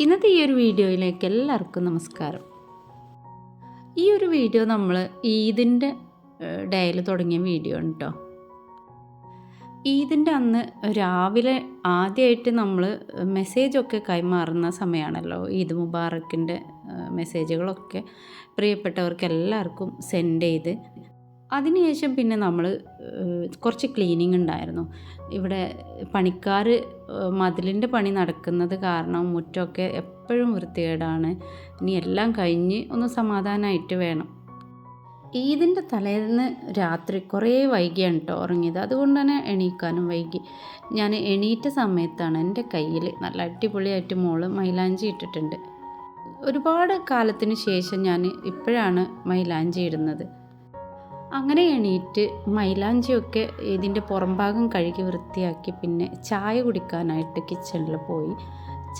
ഇന്നത്തെ ഈ ഒരു വീഡിയോയിലേക്ക് എല്ലാവർക്കും നമസ്കാരം. ഈ ഒരു വീഡിയോ നമ്മൾ ഈദിന്റെ ഡേയിൽ തുടങ്ങിയ വീഡിയോ ആണ് കേട്ടോ ഈദിന്റെ അന്ന് രാവിലെ ആദ്യമായിട്ട് നമ്മൾ മെസ്സേജൊക്കെ കൈമാറുന്ന സമയമാണല്ലോ ഈദ് മുബാറക്കിന്റെ മെസ്സേജുകളൊക്കെ പ്രിയപ്പെട്ടവർക്ക് എല്ലാവർക്കും സെൻഡ് ചെയ്ത് അതിനുശേഷം പിന്നെ നമ്മൾ കുറച്ച് ക്ലീനിങ് ഉണ്ടായിരുന്നു. ഇവിടെ പണിക്കാർ മതിലിന്റെ പണി നടക്കുന്നത് കാരണം മുറ്റമൊക്കെ എപ്പോഴും വൃത്തികേടാണ്. ഇനി എല്ലാം കഴിഞ്ഞ് ഒന്ന് സമാധാനമായിട്ട് വേണം. ഈദിന്റെ തലേന്ന് രാത്രി കുറേ വൈകിയാണ് കേട്ടോ ഉറങ്ങിയത്. അതുകൊണ്ട് തന്നെ എണീക്കാനും വൈകി. ഞാൻ എണീറ്റ സമയത്താണ് എന്റെ കയ്യിൽ നല്ല അടിപൊളിയായിട്ട് മോൾ മൈലാഞ്ചി ഇട്ടിട്ടുണ്ട്. ഒരുപാട് കാലത്തിന് ശേഷം ഞാൻ ഇപ്പോഴാണ് മൈലാഞ്ചി ഇടുന്നത്. അങ്ങനെ എണീറ്റ് മൈലാഞ്ചിയൊക്കെ ഇതിന്റെ പുറംഭാഗം കഴുകി വൃത്തിയാക്കി പിന്നെ ചായ കുടിക്കാനായിട്ട് കിച്ചണിൽ പോയി.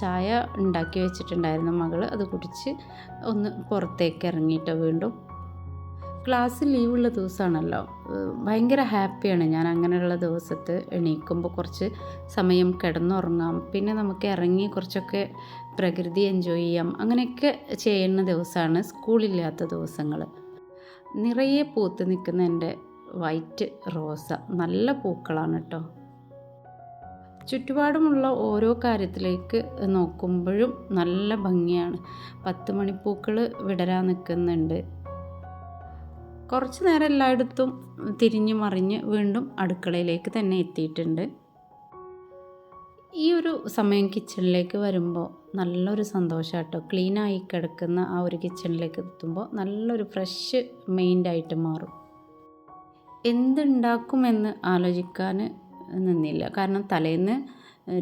ചായ ഉണ്ടാക്കി വെച്ചിട്ടുണ്ടായിരുന്നു മകൾ അത് കുടിച്ച് ഒന്ന് പുറത്തേക്ക് ഇറങ്ങിയിട്ട് വീണ്ടും. ക്ലാസ് ലീവുള്ള ദിവസമാണല്ലോ. ഭയങ്കര ഹാപ്പിയാണ് ഞാൻ അങ്ങനെയുള്ള ദിവസത്ത് എണീക്കുമ്പോൾ കുറച്ച് സമയം കിടന്നുറങ്ങാം. പിന്നെ നമുക്ക് ഇറങ്ങി കുറച്ചൊക്കെ പ്രകൃതി എൻജോയ് ചെയ്യാം. അങ്ങനെയൊക്കെ ചെയ്യുന്ന ദിവസമാണ് സ്കൂളില്ലാത്ത ദിവസങ്ങൾ നിറയെ പൂത്ത് നിൽക്കുന്ന എന്റെ വൈറ്റ് റോസ. നല്ല പൂക്കളാണ് കേട്ടോ ചുറ്റുപാടുമുള്ള ഓരോ കാര്യത്തിലേക്ക് നോക്കുമ്പോഴും നല്ല ഭംഗിയാണ്. പത്ത് മണിപ്പൂക്കൾ വിടരാൻ നിൽക്കുന്നുണ്ട്. കുറച്ച് നേരം എല്ലായിടത്തും തിരിഞ്ഞു മറിഞ്ഞ് വീണ്ടും അടുക്കളയിലേക്ക് തന്നെ എത്തിയിട്ടുണ്ട്. ഈ ഒരു സമയം കിച്ചണിലേക്ക് വരുമ്പോൾ നല്ലൊരു സന്തോഷം കേട്ടോ ക്ലീനായി കിടക്കുന്ന ആ ഒരു കിച്ചണിലേക്ക് എത്തുമ്പോൾ നല്ലൊരു ഫ്രഷ് മെയിൻഡായിട്ട് മാറും. എന്തുണ്ടാക്കുമെന്ന് ആലോചിക്കാൻ നിന്നില്ല. കാരണം തലേന്ന്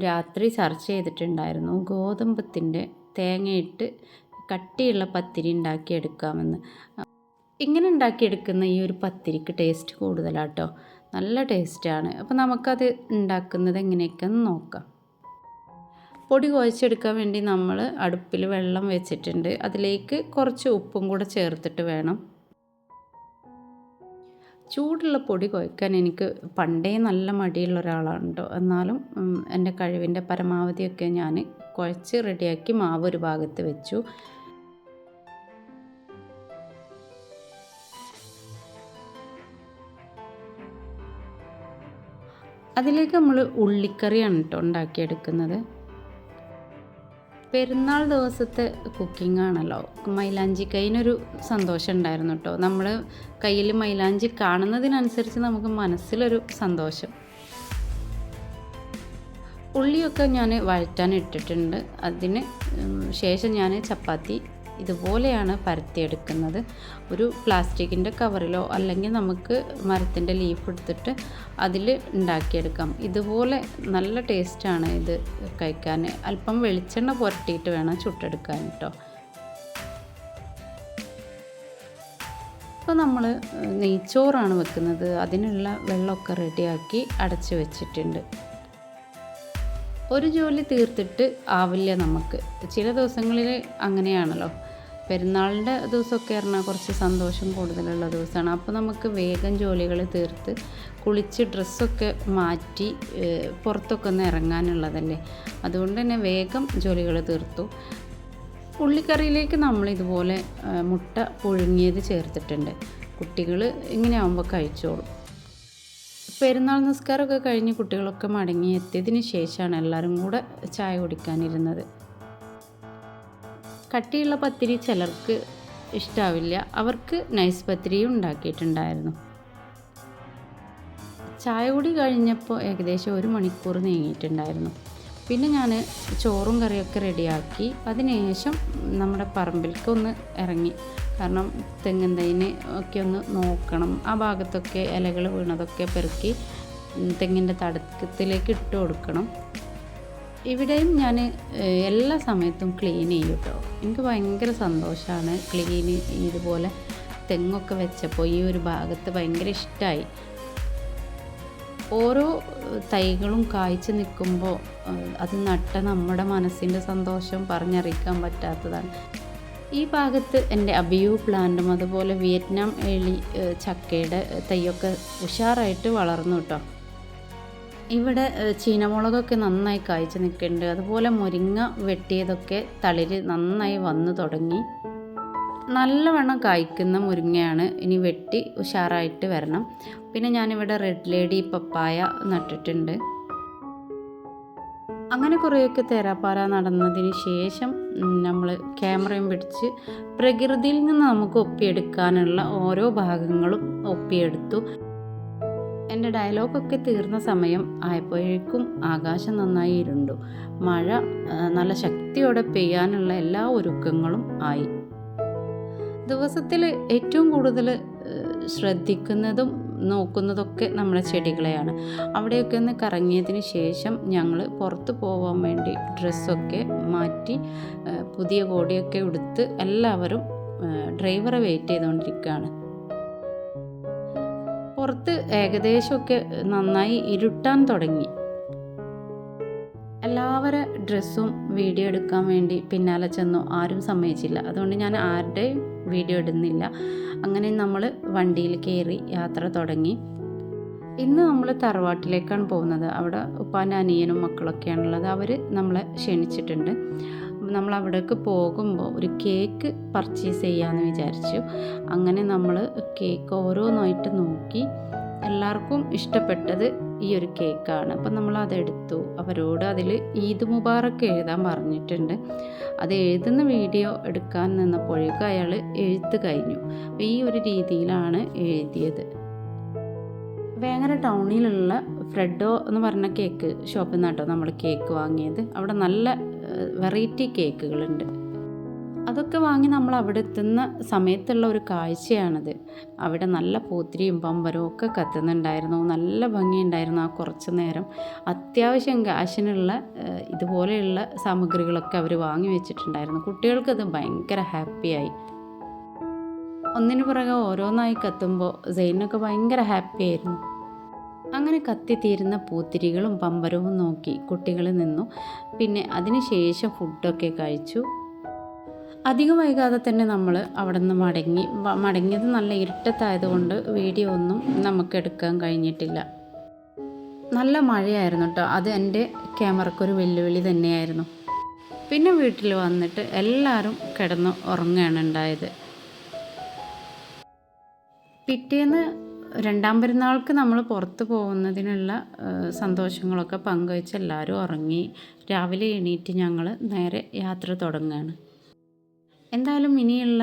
രാത്രി ചർച്ച ചെയ്തിട്ടുണ്ടായിരുന്നു ഗോതമ്പത്തിന്റെ തേങ്ങയിട്ട് കട്ടിയുള്ള പത്തിരി ഉണ്ടാക്കിയെടുക്കാമെന്ന്. ഇങ്ങനെ ഉണ്ടാക്കിയെടുക്കുന്ന ഈ ഒരു പത്തിരിക്ക് ടേസ്റ്റ് കൂടുതലാട്ടോ. നല്ല ടേസ്റ്റാണ്. അപ്പോൾ നമുക്കത് ഉണ്ടാക്കുന്നത് എങ്ങനെയൊക്കെയെന്ന് നോക്കാം. പൊടി കുഴച്ചെടുക്കാൻ വേണ്ടി നമ്മൾ അടുപ്പിൽ വെള്ളം വെച്ചിട്ടുണ്ട്. അതിലേക്ക് കുറച്ച് ഉപ്പും കൂടെ ചേർത്തിട്ട് വേണം. ചൂടുള്ള പൊടി കുഴക്കാൻ എനിക്ക് പണ്ടേ നല്ല മടിയുള്ള ഒരാളാണ് കേട്ടോ എന്നാലും എന്റെ കഴിവിന്റെ പരമാവധിയൊക്കെ ഞാൻ കുഴച്ച് റെഡിയാക്കി മാവ് ഒരു ഭാഗത്ത് വെച്ചു. അതിലേക്ക് നമ്മൾ ഉള്ളിക്കറിയാണ് കേട്ടോ ഉണ്ടാക്കിയെടുക്കുന്നത്. പെരുന്നാൾ ദിവസത്തെ കുക്കിംഗ് ആണല്ലോ. മൈലാഞ്ചി കൈനൊരു സന്തോഷം ഉണ്ടായിരുന്നു കേട്ടോ നമ്മൾ കയ്യിൽ മൈലാഞ്ചി കാണുന്നതിനനുസരിച്ച് നമുക്ക് മനസ്സിലൊരു സന്തോഷം. ഉള്ളിയൊക്കെ ഞാൻ വഴറ്റാൻ ഇട്ടിട്ടുണ്ട്. അതിന് ശേഷം ഞാൻ ചപ്പാത്തി ഇതുപോലെയാണ് പരത്തിയെടുക്കുന്നത്. ഒരു പ്ലാസ്റ്റിക്കിന്റെ കവറിലോ അല്ലെങ്കിൽ നമുക്ക് മരത്തിന്റെ ലീഫ് എടുത്തിട്ട് അതിൽ ഉണ്ടാക്കിയെടുക്കാം. ഇതുപോലെ നല്ല ടേസ്റ്റാണ് ഇത് കഴിക്കാൻ. അല്പം വെളിച്ചെണ്ണ പുരട്ടിയിട്ട് വേണം ചുട്ടെടുക്കാൻ കേട്ടോ ഇപ്പോൾ നമ്മൾ നെയ്ച്ചോറാണ് വെക്കുന്നത്. അതിനുള്ള വെള്ളമൊക്കെ റെഡിയാക്കി അടച്ച് വെച്ചിട്ടുണ്ട്. ഒരു ജോലി തീർത്തിട്ട് ആവില്ല നമുക്ക്. ചില ദിവസങ്ങളിൽ അങ്ങനെയാണല്ലോ. പെരുന്നാളിന്റെ ദിവസമൊക്കെ പറഞ്ഞാൽ കുറച്ച് സന്തോഷം കൂടുതലുള്ള ദിവസമാണ്. അപ്പോൾ നമുക്ക് വേഗം ജോലികൾ തീർത്ത് കുളിച്ച് ഡ്രസ്സൊക്കെ മാറ്റി പുറത്തൊക്കെ ഒന്ന് ഇറങ്ങാനുള്ളതല്ലേ. അതുകൊണ്ട് തന്നെ വേഗം ജോലികൾ തീർത്തു. ഉള്ളിക്കറിയിലേക്ക് നമ്മൾ ഇതുപോലെ മുട്ട പുഴുങ്ങിയത് ചേർത്തിട്ടുണ്ട്. കുട്ടികൾ ഇങ്ങനെ ആകുമ്പോൾ കഴിച്ചോളും. പെരുന്നാൾ നിസ്കാരമൊക്കെ കഴിഞ്ഞ് കുട്ടികളൊക്കെ മടങ്ങി എത്തിയതിന് ശേഷമാണ് എല്ലാവരും കൂടെ ചായ കുടിക്കാനിരുന്നത്. കട്ടിയുള്ള പത്തിരി ചിലർക്ക് ഇഷ്ടാവില്ല. അവർക്ക് നൈസ് പത്തിരിയും ഉണ്ടാക്കിയിട്ടുണ്ടായിരുന്നു. ചായ കുടി കഴിഞ്ഞപ്പോൾ ഏകദേശം ഒരു മണിക്കൂർ നീങ്ങിയിട്ടുണ്ടായിരുന്നു. പിന്നെ ഞാൻ ചോറും കറിയൊക്കെ റെഡിയാക്കി. അതിനുശേഷം നമ്മുടെ പറമ്പിലേക്ക് ഒന്ന് ഇറങ്ങി. കാരണം തെങ്ങിൻ തൈന് ഒക്കെ ഒന്ന് നോക്കണം. ആ ഭാഗത്തൊക്കെ ഇലകൾ വീണതൊക്കെ പെറുക്കി തെങ്ങിന്റെ തടത്തിലേക്ക് ഇട്ട് കൊടുക്കണം. ഇവിടെയും ഞാൻ എല്ലാ സമയത്തും ക്ലീൻ ചെയ്യും കേട്ടോ എനിക്ക് ഭയങ്കര സന്തോഷമാണ് ക്ലീൻ ഇതുപോലെ തെങ്ങൊക്കെ വെച്ചപ്പോൾ ഈ ഒരു ഭാഗത്ത് ഭയങ്കര ഇഷ്ടമായി ഓരോ തൈകളും കായ്ച്ചു നിൽക്കുമ്പോൾ അത് നട്ട നമ്മുടെ മനസ്സിന്റെ സന്തോഷം പറഞ്ഞറിയിക്കാൻ പറ്റാത്തതാണ്. ഈ ഭാഗത്ത് എന്റെ അബിയു പ്ലാന്റും അതുപോലെ വിയറ്റ്നാം എളി ചക്കയുടെ തൈയൊക്കെ ഉഷാറായിട്ട് വളർന്നു കേട്ടോ. ഇവിടെ ചീനമുളകൊക്കെ നന്നായി കായ്ച്ച് നിൽക്കുന്നുണ്ട്. അതുപോലെ മുരിങ്ങ വെട്ടിയതൊക്കെ തളിര് നന്നായി വന്നു തുടങ്ങി. നല്ലവണ്ണം കായ്ക്കുന്ന മുരിങ്ങയാണ് ഇനി വെട്ടി ഉഷാറായിട്ട് വരണം. പിന്നെ ഞാനിവിടെ റെഡ് ലേഡി പപ്പായ നട്ടിട്ടുണ്ട്. അങ്ങനെ കുറേയൊക്കെ തേരാപ്പാര നടന്നതിന് ശേഷം നമ്മൾ ക്യാമറയും പിടിച്ച് പ്രകൃതിയിൽ നിന്ന് നമുക്ക് ഒപ്പിയെടുക്കാനുള്ള ഓരോ ഭാഗങ്ങളും ഒപ്പിയെടുത്തു. എന്റെ ഡയലോഗൊക്കെ തീർന്ന സമയം ആയപ്പോഴേക്കും ആകാശം നന്നായി ഇരുണ്ടു. മഴ നല്ല ശക്തിയോടെ പെയ്യാനുള്ള എല്ലാ ഒരുക്കങ്ങളും ആയി. ദിവസത്തിൽ ഏറ്റവും കൂടുതൽ ശ്രദ്ധിക്കുന്നതും നോക്കുന്നതൊക്കെ നമ്മുടെ ചെടികളെയാണ്. അവിടെയൊക്കെ ഒന്ന് കറങ്ങിയതിന് ശേഷം ഞങ്ങൾ പുറത്ത് പോകാൻ വേണ്ടി ഡ്രസ്സൊക്കെ മാറ്റി പുതിയ കോടിയൊക്കെ ഉടുത്ത് എല്ലാവരും ഡ്രൈവറെ വെയിറ്റ് ചെയ്തുകൊണ്ടിരിക്കുകയാണ്. പുറത്ത് ഏകദേശമൊക്കെ നന്നായി ഇരുട്ടാൻ തുടങ്ങി. എല്ലാവരെ ഡ്രസ്സും വീഡിയോ എടുക്കാൻ വേണ്ടി പിന്നാലെ ചെന്നു. ആരും സമ്മതിച്ചില്ല. അതുകൊണ്ട് ഞാൻ ആരുടെയും വീഡിയോ ഇടുന്നില്ല. അങ്ങനെ നമ്മൾ വണ്ടിയിൽ കയറി യാത്ര തുടങ്ങി. ഇന്ന് നമ്മൾ തറവാട്ടിലേക്കാണ് പോകുന്നത്. അവിടെ ഉപ്പാന്റെ അനിയനും മക്കളൊക്കെയാണുള്ളത്. അവർ നമ്മളെ ക്ഷണിച്ചിട്ടുണ്ട്. നമ്മൾ അവിടേക്ക് പോകുമ്പോൾ ഒരു കേക്ക് പർച്ചേസ് ചെയ്യാമെന്ന് വിചാരിച്ചു. അങ്ങനെ നമ്മൾ കേക്ക് ഓരോന്നായിട്ട് നോക്കി. എല്ലാവർക്കും ഇഷ്ടപ്പെട്ടത് ഈ ഒരു കേക്കാണ്. അപ്പം നമ്മൾ അതെടുത്തു. അവരോട് അതിൽ ഈദ് മുബാറക്ക് എഴുതാൻ പറഞ്ഞിട്ടുണ്ട്. അത് എഴുതുന്ന വീഡിയോ എടുക്കാൻ നിന്നപ്പോഴേക്കും അയാൾ എഴുത്ത് കഴിഞ്ഞു. അപ്പോൾ ഈ ഒരു രീതിയിലാണ് എഴുതിയത്. വേങ്ങര ടൗണിലുള്ള ഫ്രെഡോ എന്ന് പറഞ്ഞ കേക്ക് ഷോപ്പിൽ നിന്നാട്ടോ നമ്മൾ കേക്ക് വാങ്ങിയത്. അവിടെ നല്ല വെറൈറ്റി കേക്കുകളുണ്ട്. അതൊക്കെ വാങ്ങി നമ്മൾ അവിടെ എത്തുന്ന സമയത്തുള്ള ഒരു കാഴ്ചയാണത്. അവിടെ നല്ല പൂത്തിരിയും പമ്പരവും ഒക്കെ കത്തുന്നുണ്ടായിരുന്നു. നല്ല ഭംഗിയുണ്ടായിരുന്നു ആ കുറച്ച് നേരം. അത്യാവശ്യം കാശിനുള്ള ഇതുപോലെയുള്ള സാമഗ്രികളൊക്കെ അവർ വാങ്ങി വെച്ചിട്ടുണ്ടായിരുന്നു. കുട്ടികൾക്കത് ഭയങ്കര ഹാപ്പിയായി. ഒന്നിനു പുറകെ ഓരോന്നായി കത്തുമ്പോൾ സെയിനൊക്കെ ഭയങ്കര ഹാപ്പി ആയിരുന്നു അങ്ങനെ കത്തിത്തീരുന്ന പൂത്തിരികളും പമ്പരവും നോക്കി കുട്ടികൾ നിന്നു. പിന്നെ അതിനുശേഷം ഫുഡൊക്കെ കഴിച്ചു. അധികം വൈകാതെ തന്നെ നമ്മൾ അവിടെ നിന്ന് മടങ്ങി മടങ്ങിയത് നല്ല ഇരുട്ടത്തായതുകൊണ്ട് വീഡിയോ ഒന്നും നമുക്ക് എടുക്കാൻ കഴിഞ്ഞിട്ടില്ല. നല്ല മഴയായിരുന്നു കേട്ടോ അത് എന്റെ ക്യാമറക്കൊരു വെല്ലുവിളി തന്നെയായിരുന്നു. പിന്നെ വീട്ടിൽ വന്നിട്ട് എല്ലാവരും കിടന്ന് ഉറങ്ങുകയാണ് ഉണ്ടായത്. പിറ്റേന്ന് രണ്ടാം പെരുന്നാൾക്ക് നമ്മൾ പുറത്ത് പോകുന്നതിനുള്ള സന്തോഷങ്ങളൊക്കെ പങ്കുവെച്ച് എല്ലാവരും ഉറങ്ങി. രാവിലെ എണീറ്റ് ഞങ്ങൾ നേരെ യാത്ര തുടങ്ങുകയാണ് എന്തായാലും ഇനിയുള്ള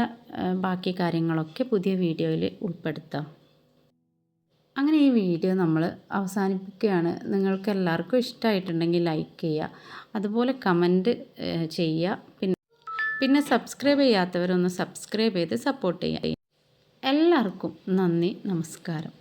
ബാക്കി കാര്യങ്ങളൊക്കെ പുതിയ വീഡിയോയിൽ ഉൾപ്പെടുത്താം. അങ്ങനെ ഈ വീഡിയോ നമ്മൾ അവസാനിപ്പിക്കുകയാണ്. നിങ്ങൾക്ക് എല്ലാവർക്കും ഇഷ്ടമായിട്ടുണ്ടെങ്കിൽ ലൈക്ക് ചെയ്യുക. അതുപോലെ കമന്റ് ചെയ്യുക. പിന്നെ പിന്നെ സബ്സ്ക്രൈബ് ചെയ്യാത്തവരൊന്ന് സബ്സ്ക്രൈബ് ചെയ്ത് സപ്പോർട്ട് ചെയ്യുക. എല്ലാവർക്കും നന്ദി നമസ്കാരം.